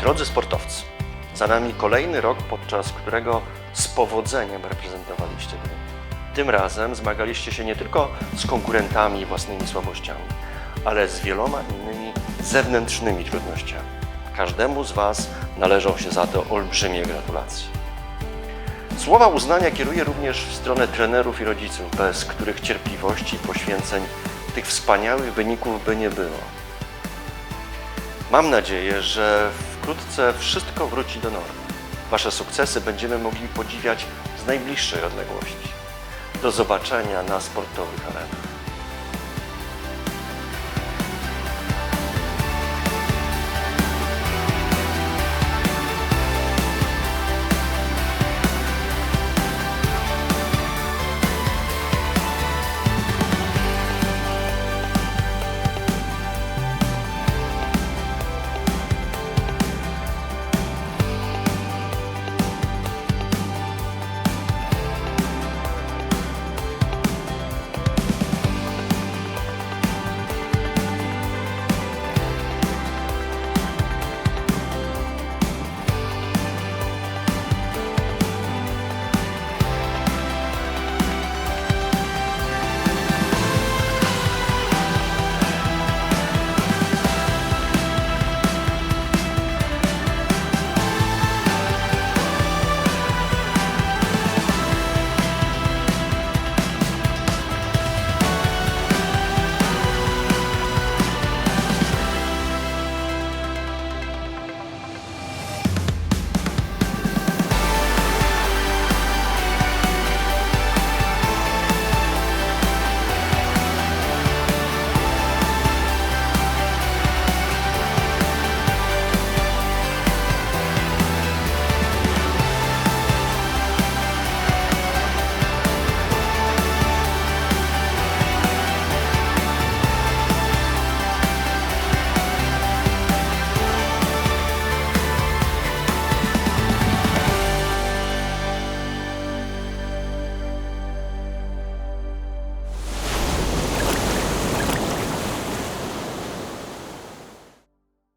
Drodzy sportowcy, za nami kolejny rok, podczas którego z powodzeniem reprezentowaliście Gdynię. Tym razem zmagaliście się nie tylko z konkurentami i własnymi słabościami, ale z wieloma innymi zewnętrznymi trudnościami. Każdemu z Was należą się za to olbrzymie gratulacje. Słowa uznania kieruję również w stronę trenerów i rodziców, bez których cierpliwości i poświęceń tych wspaniałych wyników by nie było. Mam nadzieję, że wkrótce wszystko wróci do normy. Wasze sukcesy będziemy mogli podziwiać z najbliższej odległości. Do zobaczenia na sportowych arenach.